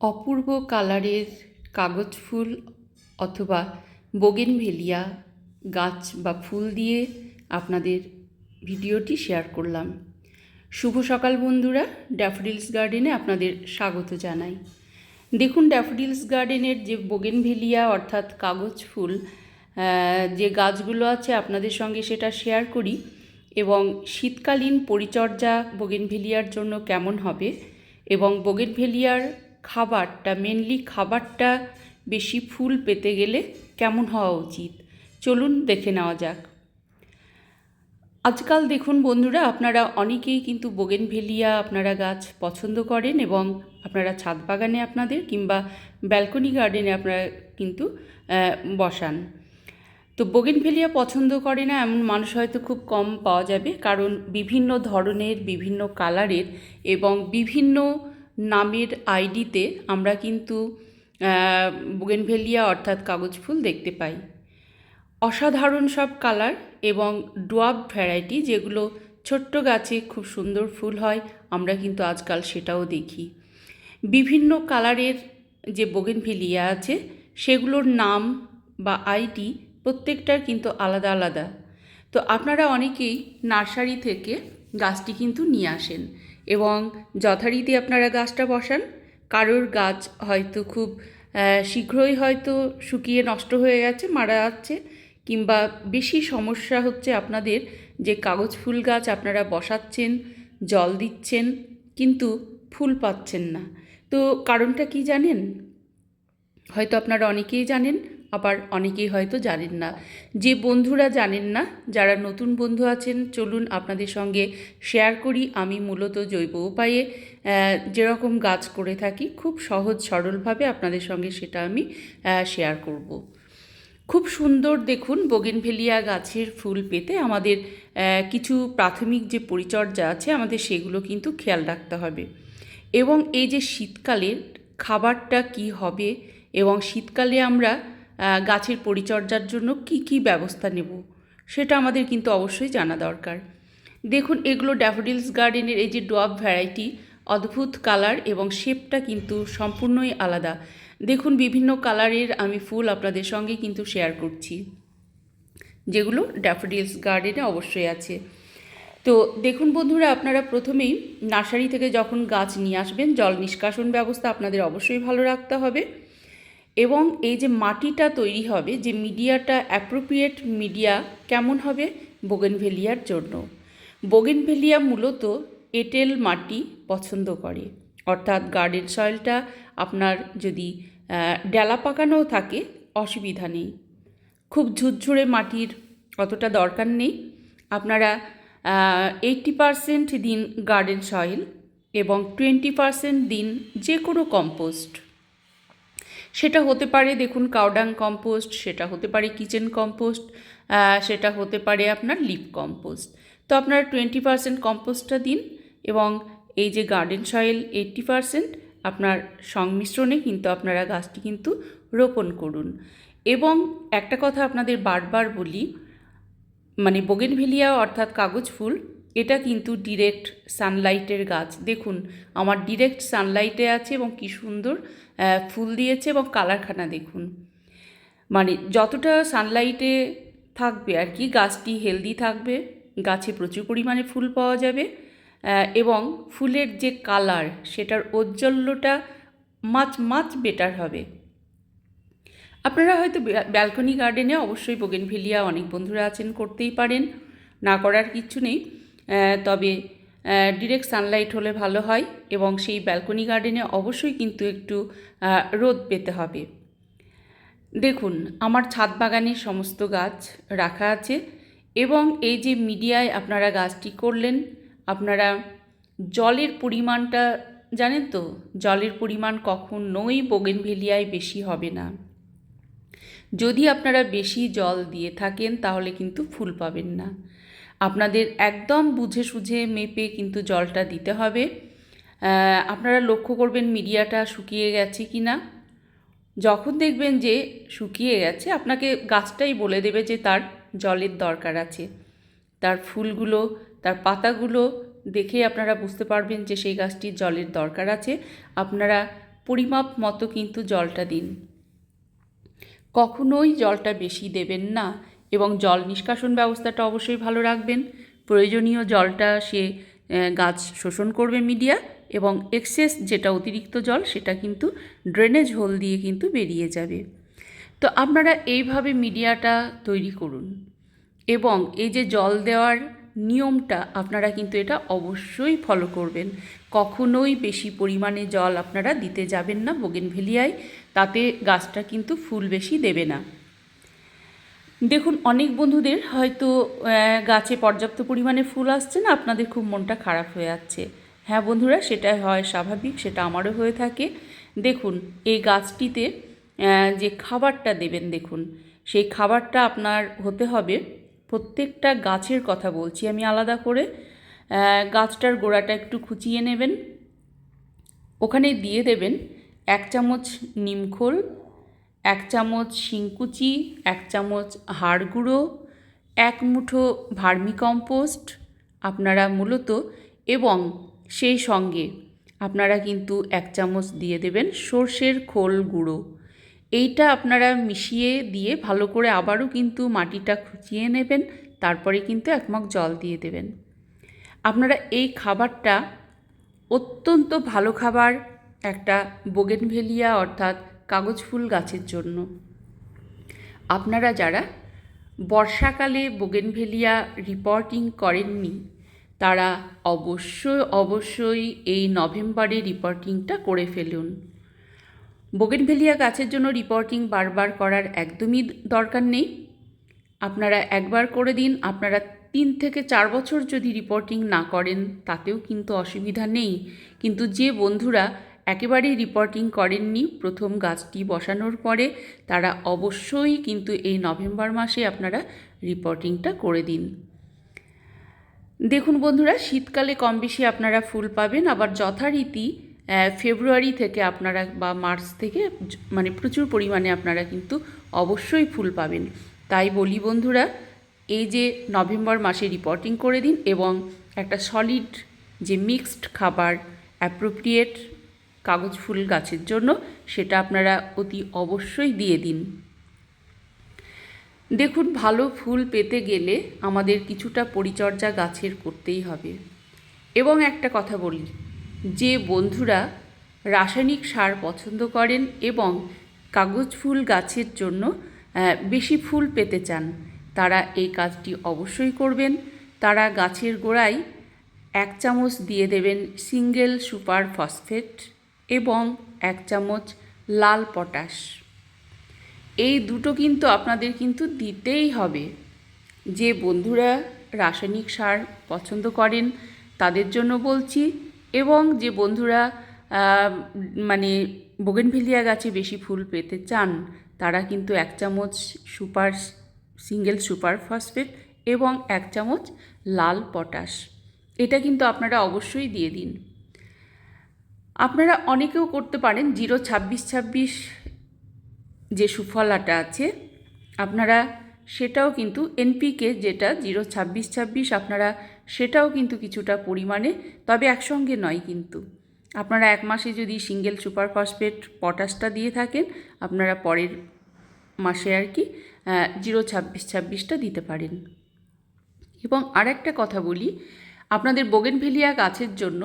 অপূর্ব কালারের কাগজ ফুল অথবা বোগেনভেলিয়া গাছ বা ফুল দিয়ে আপনাদের ভিডিওটি শেয়ার করলাম। শুভ সকাল বন্ধুরা, ড্যাফোডিলস গার্ডেনে আপনাদের স্বাগত জানাই। দেখুন, ড্যাফোডিলস গার্ডেনের যে বোগেনভেলিয়া অর্থাৎ কাগজ ফুল যে গাছগুলো আছে আপনাদের সঙ্গে সেটা শেয়ার করি এবং শীতকালীন পরিচর্যা বোগেনভেলিয়ার জন্য কেমন হবে এবং বোগেনভেলিয়ার খাবারটা মেনলি খাবারটা বেশি ফুল পেতে গেলে কেমন হওয়া উচিত? চলুন দেখে নেওয়া যাক। আজকাল দেখুন বন্ধুরা, আপনারা অনেকেই কিন্তু বোগেনভেলিয়া আপনারা গাছ পছন্দ করেন এবং আপনারা ছাদ বাগানে আপনাদের কিংবা ব্যালকনি গার্ডেনে আপনারা কিন্তু বসান। তো বোগেনভেলিয়া পছন্দ করে না এমন মানুষ হয়তো খুব কম পাওয়া যাবে, কারণ বিভিন্ন ধরনের, বিভিন্ন কালারের এবং বিভিন্ন নামের আইডিতে আমরা কিন্তু বোগেনভেলিয়া অর্থাৎ কাগজ ফুল দেখতে পাই। অসাধারণ সব কালার এবং ডোয়াব ভ্যারাইটি যেগুলো ছোট্ট গাছে খুব সুন্দর ফুল হয়, আমরা কিন্তু আজকাল সেটাও দেখি। বিভিন্ন কালারের যে বোগেনভেলিয়া আছে, সেগুলোর নাম বা আইডি প্রত্যেকটার কিন্তু আলাদা আলাদা। তো আপনারা অনেকেই নার্সারি থেকে গাছটি কিন্তু নিয়ে আসেন। এবং যথারীতি আপনারা গাছটা বসান। কারোর গাছ হয়তো খুব শীঘ্রই হয়তো শুকিয়ে নষ্ট হয়ে গেছে, মারা যাচ্ছে, কিংবা বেশি সমস্যা হচ্ছে আপনাদের যে কাগজ ফুল গাছ আপনারা বসাচ্ছেন, জল দিচ্ছেন, কিন্তু ফুল পাচ্ছেন না। তো কারণটা কি জানেন? হয়তো আপনারা অনেকেই জানেন আবার অনেকেই হয়তো জানেন না। যে বন্ধুরা জানেন না, যারা নতুন বন্ধু আছেন, চলুন আপনাদের সঙ্গে শেয়ার করি। আমি মূলত জৈব উপায়ে যেরকম গাছ করে থাকি, খুব সহজ সরলভাবে আপনাদের সঙ্গে সেটা আমি শেয়ার করব। খুব সুন্দর দেখুন বোগেনভেলিয়া গাছের ফুল পেতে আমাদের কিছু প্রাথমিক যে পরিচর্যা আছে আমাদের সেগুলো কিন্তু খেয়াল রাখতে হবে। এবং এই যে শীতকালের খাবারটা কি হবে এবং শীতকালে আমরা গাছের পরিচর্যার জন্য কি কি ব্যবস্থা নেব সেটা আমাদের কিন্তু অবশ্যই জানা দরকার। দেখুন, এগুলো ড্যাফোডিলস গার্ডেনের এই যে ডোয়াব ভ্যারাইটি, অদ্ভুত কালার এবং শেপটা কিন্তু সম্পূর্ণই আলাদা। দেখুন, বিভিন্ন কালারের আমি ফুল আপনাদের সঙ্গে কিন্তু শেয়ার করছি, যেগুলো ড্যাফোডিলস গার্ডেনে অবশ্যই আছে। তো দেখুন বন্ধুরা, আপনারা প্রথমেই নার্সারি থেকে যখন গাছ নিয়ে আসবেন, জল নিষ্কাশন ব্যবস্থা আপনাদের অবশ্যই ভালো রাখতে হবে। এবং এই যে মাটিটা তৈরি হবে, যে মিডিয়াটা অ্যাপ্রোপ্রিয়েট মিডিয়া কেমন হবে? বোগেনভেলিয়ার জন্য। বোগেনভেলিয়া মূলত এঁটেল মাটি পছন্দ করে। অর্থাৎ গার্ডেন সয়েলটা আপনার যদি ডেলা পাকানোও থাকে, অসুবিধা নেই। খুব ঝুরঝুরে মাটির অতটা দরকার নেই। আপনারা এইটটি পারসেন্ট দিন গার্ডেন সয়েল এবং টোয়েন্টি পারসেন্ট দিন যে কোনো কম্পোস্ট। সেটা হতে পারে, দেখুন কাউডাং কম্পোস্ট, সেটা হতে পারে কিচেন কম্পোস্ট সেটা হতে পারে আপনার লিপ কম্পোস্ট। তো আপনারা টোয়েন্টি পারসেন্ট কম্পোস্টটা দিন এবং এই যে গার্ডেন সয়েল এইট্টি পারসেন্ট আপনার সংমিশ্রণে কিন্তু আপনারা গাছটি কিন্তু রোপণ করুন। এবং একটা কথা আপনাদের বারবার বলি মানে বোগেনভেলিয়া অর্থাৎ কাগজ ফুল, এটা কিন্তু ডিরেক্ট সানলাইটের গাছ। দেখুন, আমার ডিরেক্ট সানলাইটে আছে এবং কি সুন্দর ফুল দিয়েছে এবং কালারখানা দেখুন। মানে যতটা সানলাইটে থাকবে আর কি, গাছটি হেলদি থাকবে, গাছে প্রচুর পরিমাণে ফুল পাওয়া যাবে এবং ফুলের যে কালার সেটার ঔজ্জ্বল্যটা মাছ মাছ বেটার হবে। আপনারা হয়তো ব্যালকনি গার্ডেনে অবশ্যই বোগেনভেলিয়া অনেক বন্ধুরা আছেন, করতেই পারেন, না করার কিচ্ছু নেই তবে ডিরেক্ট সানলাইট হলে ভালো হয় এবং সেই ব্যালকনি গার্ডেনে অবশ্যই কিন্তু একটু রোদ পেতে হবে। দেখুন, আমার ছাদ বাগানে সমস্ত গাছ রাখা আছে এবং এই যে মিডিয়ায় আপনারা গাছটি করলেন, আপনারা জলের পরিমাণটা জানেন তো, জলের পরিমাণ কখন কখনোই বোগেনভেলিয়ায় বেশি হবে না। যদি আপনারা বেশি জল দিয়ে থাকেন, তাহলে কিন্তু ফুল পাবেন না। আপনাদের একদম বুঝে সুঝে মেপে কিন্তু জলটা দিতে হবে। আপনারা লক্ষ্য করবেন মিডিয়াটা শুকিয়ে গেছে কি না যখন দেখবেন যে শুকিয়ে গেছে, আপনাকে গাছটাই বলে দেবে যে তার জলের দরকার আছে। তার ফুলগুলো, তার পাতাগুলো দেখে আপনারা বুঝতে পারবেন যে সেই গাছটির জলের দরকার আছে। আপনারা পরিমাপ মতো কিন্তু জলটা দিন। কখনোই জলটা বেশি দেবেন না। এবং জল নিষ্কাশন ব্যবস্থাটা অবশ্যই ভালো রাখবেন। প্রয়োজনীয় জলটা সে গাছ শোষণ করবে মিডিয়া এবং এক্সেস যেটা অতিরিক্ত জল সেটা কিন্তু ড্রেনেজ হোল দিয়ে কিন্তু বেরিয়ে যাবে। তো আপনারা এইভাবে মিডিয়াটা তৈরি করুন এবং এই যে জল দেওয়ার নিয়মটা আপনারা কিন্তু এটা অবশ্যই ফলো করবেন। কখনোই বেশি পরিমাণে জল আপনারা দিতে যাবেন না বোগেনভেলিয়ায়, তাতে গাছটা কিন্তু ফুল বেশি দেবে না। দেখুন, অনেক বন্ধুদের হয়তো গাছে পর্যাপ্ত পরিমাণে ফুল আসছে না, আপনাদের খুব মনটা খারাপ হয়ে যাচ্ছে। হ্যাঁ বন্ধুরা সেটা হয় স্বাভাবিক, সেটা আমারও হয়ে থাকে। দেখুন, এই গাছটিতে যে খাবারটা দেবেন, দেখুন, সেই খাবারটা আপনার হতে হবে প্রত্যেকটা গাছের কথা বলছি আমি আলাদা করে। গাছটার গোড়াটা একটু খুঁচিয়ে নেবেন। ওখানে দিয়ে দেবেন এক চামচ নিমখোল এক চামচ শিংকুচি, এক চামচ হাড় গুঁড়ো, এক মুঠো ভার্মি কম্পোস্ট আপনারা মূলত এবং সেই সঙ্গে আপনারা কিন্তু এক চামচ দিয়ে দেবেন সর্ষের খোল গুঁড়ো। এইটা আপনারা মিশিয়ে দিয়ে ভালো করে আবারও কিন্তু মাটিটা খুঁচিয়ে নেবেন, তারপরে কিন্তু এক মগ জল দিয়ে দেবেন। আপনারা এই খাবারটা অত্যন্ত ভালো খাবার, একটা বোগেনভেলিয়া অর্থাৎ কাগজ ফুল গাছের জন্য। আপনারা যারা বর্ষাকালে বোগেনভেলিয়া রিপোর্টিং করেননি, তারা অবশ্যই অবশ্যই এই নভেম্বরে রিপোর্টিংটা করে ফেলুন। বোগেনভেলিয়া গাছের জন্য রিপোর্টিং বারবার করার একদমই দরকার নেই। আপনারা একবার করে দিন, আপনারা তিন থেকে চার বছর যদি রিপোর্টিং না করেন, তাতেও কিন্তু অসুবিধা নেই। কিন্তু যে বন্ধুরা একেবারেই রিপোর্টিং করেননি। প্রথম গাছটি বসানোর পরে তারা অবশ্যই কিন্তু এই নভেম্বর মাসে আপনারা রিপোর্টিংটা করে দিন। দেখুন বন্ধুরা, শীতকালে কম বেশি আপনারা ফুল পাবেন। আবার যথারীতি ফেব্রুয়ারি থেকে আপনারা বা মার্চ থেকে মানে প্রচুর পরিমাণে আপনারা কিন্তু অবশ্যই ফুল পাবেন। তাই বলি বন্ধুরা, এই যে নভেম্বর মাসে রিপোর্টিং করে দিন এবং একটা সলিড যে মিক্সড খাবার অ্যাপ্রোপ্রিয়েট কাগজ ফুল গাছের জন্য সেটা আপনারা অতি অবশ্যই দিয়ে দিন। দেখুন, ভালো ফুল পেতে গেলে আমাদের কিছুটা পরিচর্যা গাছের করতেই হবে। এবং একটা কথা বলি, যে বন্ধুরা রাসায়নিক সার পছন্দ করেন এবং কাগজ ফুল গাছের জন্য বেশি ফুল পেতে চান, তারা এই কাজটি অবশ্যই করবেন। তারা গাছের গোড়ায় এক চামচ দিয়ে দেবেন সিঙ্গেল সুপার ফসফেট এবং এক চামচ লাল পটাশ। এই দুটো কিন্তু আপনাদের কিন্তু দিতেই হবে। যে বন্ধুরা রাসায়নিক সার পছন্দ করেন, তাদের জন্য বলছি এবং যে বন্ধুরা মানে বোগেনভিলিয়া গাছে বেশি ফুল পেতে চান, তারা কিন্তু এক চামচ সুপার সিঙ্গেল সুপার ফসফেট এবং এক চামচ লাল পটাশ। এটা কিন্তু আপনারা অবশ্যই দিয়ে দিন। আপনারা অনেকেও করতে পারেন, জিরো ছাব্বিশ ছাব্বিশ যে সুফলাটা আছে, আপনারা সেটাও কিন্তু এনপিকে যেটা জিরো ছাব্বিশ ছাব্বিশ, আপনারা সেটাও কিন্তু কিছুটা পরিমাণে, তবে একসঙ্গে নয় কিন্তু। আপনারা এক মাসে যদি সিঙ্গেল সুপার ফসফেট পটাশটা দিয়ে থাকেন, আপনারা পরের মাসে আর কি জিরো ছাব্বিশ ছাব্বিশটা দিতে পারেন। এবং আরেকটা কথা বলি, আপনাদের বোগেনভেলিয়া গাছের জন্য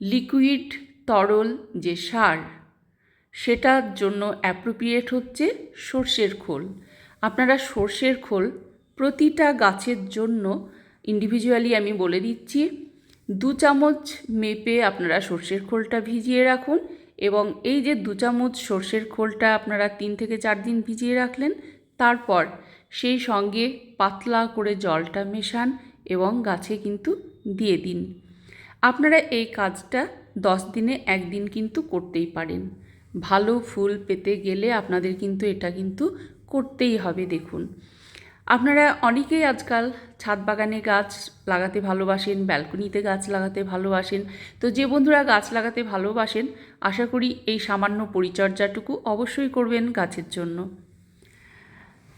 লিকুইড তরল যে সার, সেটার জন্য অ্যাপ্রোপ্রিয়েট হচ্ছে সর্ষের খোল। আপনারা সর্ষের খোল প্রতিটা গাছের জন্য ইন্ডিভিজুয়ালি আমি বলে দিচ্ছি, দু চামচ মেপে আপনারা সর্ষের খোলটা ভিজিয়ে রাখুন এবং এই যে দু চামচ সর্ষের খোলটা আপনারা তিন থেকে চার দিন ভিজিয়ে রাখলেন, তারপর সেই সঙ্গে পাতলা করে জলটা মেশান এবং গাছে কিন্তু দিয়ে দিন। আপনারা এই কাজটা দশ দিনে একদিন কিন্তু করতেই পারেন। ভালো ফুল পেতে গেলে আপনাদের কিন্তু এটা কিন্তু করতেই হবে, দেখুন। আপনারা অনেকেই আজকাল ছাদ বাগানে গাছ লাগাতে ভালোবাসেন, ব্যালকনিতে গাছ লাগাতে ভালোবাসেন। তো যে বন্ধুরা গাছ লাগাতে ভালোবাসেন, আশা করি এই সামান্য পরিচর্যাটুকু অবশ্যই করবেন গাছের জন্য।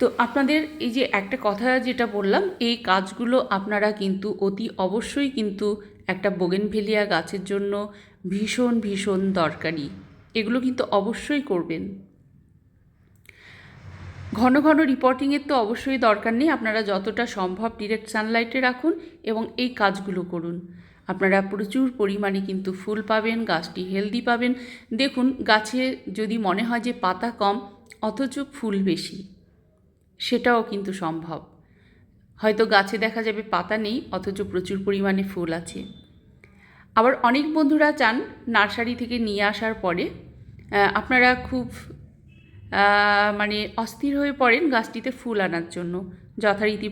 তো আপনাদের এই যে একটা কথা যেটা বললাম, এই কাজগুলো আপনারা কিন্তু অতি অবশ্যই কিন্তু একটা বোগেনভেলিয়া গাছের জন্য ভীষণ ভীষণ দরকারি। এগুলো কিন্তু অবশ্যই করবেন। ঘন ঘন রিপোর্টিংয়ের তো অবশ্যই দরকার নেই। আপনারা যতটা সম্ভব ডিরেক্ট সানলাইটে রাখুন এবং এই কাজগুলো করুন। আপনারা প্রচুর পরিমাণে কিন্তু ফুল পাবেন, গাছটি হেলদি পাবেন। দেখুন, গাছে যদি মনে হয় যে পাতা কম, অথচ ফুল বেশি, সেটাও কিন্তু সম্ভব। হয়তো গাছে দেখা যাবে পাতা নেই, অথচ প্রচুর পরিমাণে ফুল আছে। আবার অনেক বন্ধুরা চান নার্সারি থেকে নিয়ে আসার পরে আপনারা খুব মানে অস্থির হয়ে পড়েন গাছটিতে ফুল আনার জন্য, যথারীতি